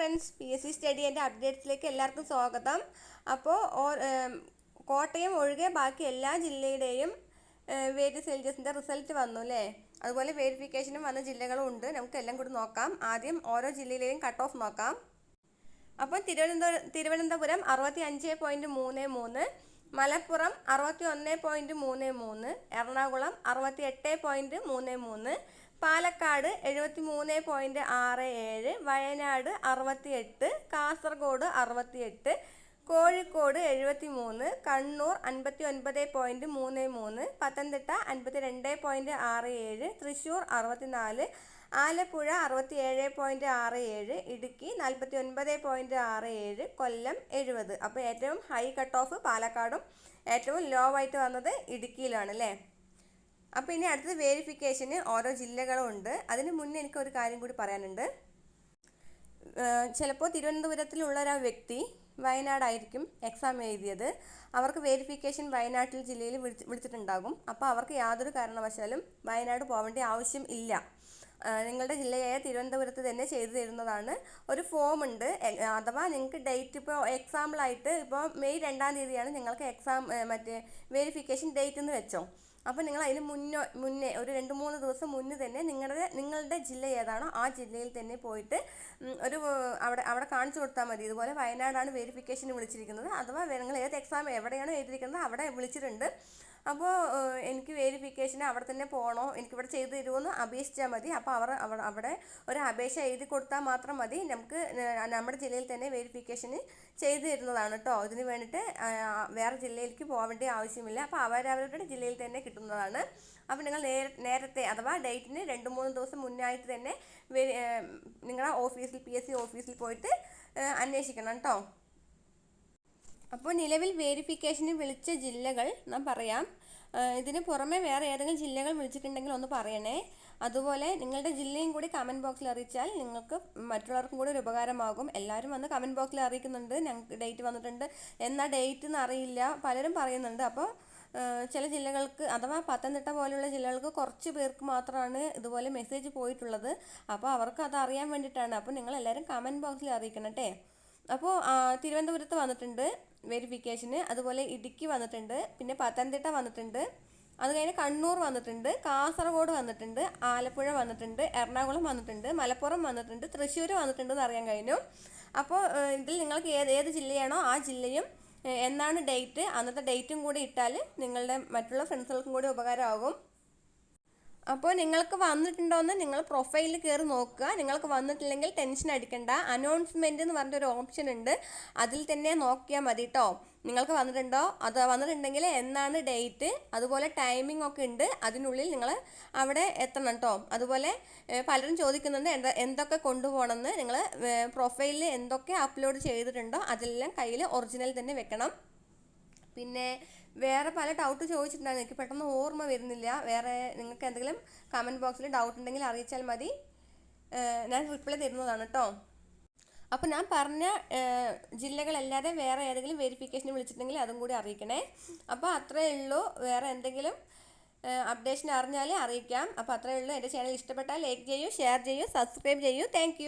Friends P S C സ്റ്റഡിന്റെ അപ്ഡേറ്റ്സിലേക്ക് എല്ലാവർക്കും സ്വാഗതം. അപ്പോൾ കോട്ടയം ഒഴികെ ബാക്കി എല്ലാ ജില്ലയുടെയും വേരിയസ് സെൽജസിന്റെ റിസൾട്ട് വന്നു അല്ലേ? അതുപോലെ വേരിഫിക്കേഷനും വന്ന ജില്ലകളും ഉണ്ട്. നമുക്ക് എല്ലാം കൂടി നോക്കാം. ആദ്യം ഓരോ ജില്ലയിലെയും കട്ട് ഓഫ് നോക്കാം. അപ്പോൾ തിരുവനന്തപുരം തിരുവനന്തപുരം അറുപത്തി അഞ്ച് പോയിന്റ് മൂന്ന് മൂന്ന് മലപ്പുറം അറുപത്തി ഒന്ന് പോയിന്റ് മൂന്ന് മൂന്ന് എറണാകുളം അറുപത്തി എട്ട് പോയിന്റ് മൂന്ന് മൂന്ന് പാലക്കാട് എഴുപത്തി മൂന്ന് പോയിന്റ് ആറ് ഏഴ് വയനാട് അറുപത്തി എട്ട് കാസർഗോഡ് അറുപത്തി എട്ട് കോഴിക്കോട് എഴുപത്തി മൂന്ന് കണ്ണൂർ അൻപത്തി ഒൻപത് പോയിന്റ് മൂന്ന് മൂന്ന് പത്തനംതിട്ട അൻപത്തി രണ്ട് പോയിന്റ് ആറ് ഏഴ് തൃശ്ശൂർ അറുപത്തിനാല് ആലപ്പുഴ അറുപത്തി ഏഴ് പോയിന്റ് ആറ് ഏഴ് ഇടുക്കി നാൽപ്പത്തി ഒൻപത് പോയിന്റ് ആറ് ഏഴ് കൊല്ലം എഴുപത്. അപ്പോൾ ഏറ്റവും ഹൈ കട്ട് ഓഫ് പാലക്കാടും ഏറ്റവും ലോ ആയിട്ട് വന്നത് ഇടുക്കിയിലാണ് അല്ലേ? അപ്പോൾ ഇനി അടുത്തത് വേരിഫിക്കേഷന് ഓരോ ജില്ലകളും ഉണ്ട്. അതിന് മുന്നേ എനിക്ക് ഒരു കാര്യം കൂടി പറയാനുണ്ട്. ചിലപ്പോൾ തിരുവനന്തപുരത്തിലുള്ള ഒരു വ്യക്തി വയനാടായിരിക്കും എക്സാം എഴുതിയത്. അവർക്ക് വേരിഫിക്കേഷൻ വയനാട്ടിൽ ജില്ലയിൽ വിളിച്ച് വിളിച്ചിട്ടുണ്ടാകും. അപ്പോൾ അവർക്ക് യാതൊരു കാരണവശാലും വയനാട് പോകേണ്ട ആവശ്യം ഇല്ല. നിങ്ങളുടെ ജില്ലയായ തിരുവനന്തപുരത്ത് തന്നെ ചെയ്തു തരുന്നതാണ്. ഒരു ഫോം ഉണ്ട്. അഥവാ നിങ്ങൾക്ക് ഡേറ്റ് ഇപ്പോൾ എക്സാമ്പിളായിട്ട് ഇപ്പോൾ മെയ് രണ്ടാം തീയതിയാണ് നിങ്ങൾക്ക് എക്സാം മറ്റേ വേരിഫിക്കേഷൻ ഡേറ്റ് എന്ന് വെച്ചോ. അപ്പോൾ നിങ്ങൾ അതിന് മുന്നോ മുന്നേ ഒരു രണ്ട് മൂന്ന് ദിവസം മുന്നേ തന്നെ നിങ്ങളുടെ നിങ്ങളുടെ ജില്ല ഏതാണോ ആ ജില്ലയിൽ തന്നെ പോയിട്ട് ഒരു അവിടെ അവിടെ കാണിച്ചു കൊടുത്താൽ മതി. ഇതുപോലെ വയനാടാണ് വെരിഫിക്കേഷന് വിളിച്ചിരിക്കുന്നത്. അഥവാ നിങ്ങൾ ഏത് എക്സാം എവിടെയാണോ എഴുതിയിരിക്കുന്നത് അവിടെ വിളിച്ചിട്ടുണ്ട്. അപ്പോൾ എനിക്ക് വേരിഫിക്കേഷന് അവിടെ തന്നെ പോകണോ എനിക്കിവിടെ ചെയ്തു തരുമോ അപേക്ഷിച്ചാൽ മതി. അപ്പോൾ അവർ അവിടെ ഒരു അപേക്ഷ എഴുതി കൊടുത്താൽ മാത്രം മതി. നമുക്ക് നമ്മുടെ ജില്ലയിൽ തന്നെ വേരിഫിക്കേഷന് ചെയ്തു തരുന്നതാണ് കേട്ടോ ഇതിന് വേണ്ടിയിട്ട് വേറെ ജില്ലയിലേക്ക് പോകേണ്ട ആവശ്യമില്ല. അപ്പോൾ അവരവരുടെ ജില്ലയിൽ തന്നെ കിട്ടുന്നതാണ്. അപ്പോൾ നിങ്ങൾ നേരത്തെ അഥവാ ഡേറ്റിന് രണ്ട് മൂന്ന് ദിവസം മുന്നായിട്ട് തന്നെ നിങ്ങളുടെ ഓഫീസിൽ പി എസ് സി ഓഫീസിൽ പോയിട്ട് അന്വേഷിക്കണം കേട്ടോ അപ്പോൾ നിലവിൽ വേരിഫിക്കേഷന് വിളിച്ച ജില്ലകൾ ഞാൻ പറയാം. ഇതിന് പുറമെ വേറെ ഏതെങ്കിലും ജില്ലകൾ വിളിച്ചിട്ടുണ്ടെങ്കിൽ ഒന്ന് പറയണേ. അതുപോലെ നിങ്ങളുടെ ജില്ലയും കൂടി കമന്റ് ബോക്സിൽ അറിയിച്ചാൽ നിങ്ങൾക്ക് മറ്റുള്ളവർക്കും കൂടി ഒരു ഉപകാരമാകും. എല്ലാവരും വന്ന് കമന്റ് ബോക്സിൽ അറിയിക്കുന്നുണ്ട്. ഞങ്ങൾക്ക് ഡേറ്റ് വന്നിട്ടുണ്ട്. എന്നാ ഡേറ്റ് എന്ന് അറിയില്ല. പലരും പറയുന്നുണ്ട്. അപ്പോൾ ചില ജില്ലകൾക്ക് അഥവാ പത്തനംതിട്ട പോലെയുള്ള ജില്ലകൾക്ക് കുറച്ച് പേർക്ക് മാത്രമാണ് ഇതുപോലെ മെസ്സേജ് പോയിട്ടുള്ളത്. അപ്പോൾ അവർക്ക് അത് അറിയാൻ വേണ്ടിയിട്ടാണ്. അപ്പോൾ നിങ്ങൾ എല്ലാവരും കമന്റ് ബോക്സിൽ അറിയിക്കണം കേട്ടോ അപ്പോൾ തിരുവനന്തപുരത്ത് വന്നിട്ടുണ്ട് വെരിഫിക്കേഷന് അതുപോലെ ഇടുക്കി വന്നിട്ടുണ്ട് പിന്നെ പത്തനംതിട്ട വന്നിട്ടുണ്ട് അത് കഴിഞ്ഞ് കണ്ണൂർ വന്നിട്ടുണ്ട് കാസർഗോഡ് വന്നിട്ടുണ്ട് ആലപ്പുഴ വന്നിട്ടുണ്ട് എറണാകുളം വന്നിട്ടുണ്ട് മലപ്പുറം വന്നിട്ടുണ്ട് തൃശ്ശൂർ വന്നിട്ടുണ്ട് എന്ന് അറിയാൻ കഴിഞ്ഞു. അപ്പോൾ ഇതിൽ നിങ്ങൾക്ക് ഏത് ഏത് ജില്ലയാണോ ആ ജില്ലയും എന്നാണ് ഡേറ്റ് അന്നത്തെ ഡേറ്റും കൂടി ഇട്ടാൽ നിങ്ങളുടെ മറ്റുള്ള ഫ്രണ്ട്സുകൾക്കും കൂടി ഉപകാരമാകും. അപ്പോൾ നിങ്ങൾക്ക് വന്നിട്ടുണ്ടോയെന്ന് നിങ്ങൾ പ്രൊഫൈലിൽ കയറി നോക്കുക. നിങ്ങൾക്ക് വന്നിട്ടില്ലെങ്കിൽ ടെൻഷൻ അടിക്കണ്ട. അനൗൺസ്മെന്റ് എന്ന് പറഞ്ഞൊരു ഓപ്ഷൻ ഉണ്ട്. അതിൽ തന്നെ നോക്കിയാൽ മതി കേട്ടോ നിങ്ങൾക്ക് വന്നിട്ടുണ്ടോ? അത് വന്നിട്ടുണ്ടെങ്കിൽ എന്നാണ് ഡേറ്റ് അതുപോലെ ടൈമിംഗ് ഒക്കെ ഉണ്ട്. അതിനുള്ളിൽ നിങ്ങൾ അവിടെ എത്തണം കേട്ടോ അതുപോലെ പലരും ചോദിക്കുന്നുണ്ട് എന്താ എന്തൊക്കെ കൊണ്ടുപോകണമെന്ന്. നിങ്ങൾ പ്രൊഫൈലിൽ എന്തൊക്കെ അപ്ലോഡ് ചെയ്തിട്ടുണ്ടോ? അതെല്ലാം കയ്യിൽ ഒറിജിനൽ തന്നെ വെക്കണം. പിന്നെ വേറെ പല ഡൗട്ട് ചോദിച്ചിട്ടുണ്ടായിരുന്നു. എനിക്ക് പെട്ടെന്ന് ഓർമ്മ വരുന്നില്ല. വേറെ നിങ്ങൾക്ക് എന്തെങ്കിലും കമന്റ് ബോക്സിൽ ഡൗട്ട് ഉണ്ടെങ്കിൽ അറിയിച്ചാൽ മതി. ഞാൻ റിപ്ലൈ തരുന്നതാണ് കേട്ടോ അപ്പോൾ ഞാൻ പറഞ്ഞ ജില്ലകളല്ലാതെ വേറെ ഏതെങ്കിലും വെരിഫിക്കേഷന് വിളിച്ചിട്ടുണ്ടെങ്കിൽ അതും കൂടി അറിയിക്കണേ. അപ്പോൾ അത്രയേ ഉള്ളൂ. വേറെ എന്തെങ്കിലും അപ്ഡേഷൻ അറിഞ്ഞാൽ അറിയിക്കാം. അപ്പോൾ അത്രയേ ഉള്ളൂ. എന്റെ ചാനൽ ഇഷ്ടപ്പെട്ടാൽ ലൈക്ക് ചെയ്യൂ ഷെയർ ചെയ്യൂ സബ്സ്ക്രൈബ് ചെയ്യൂ. താങ്ക്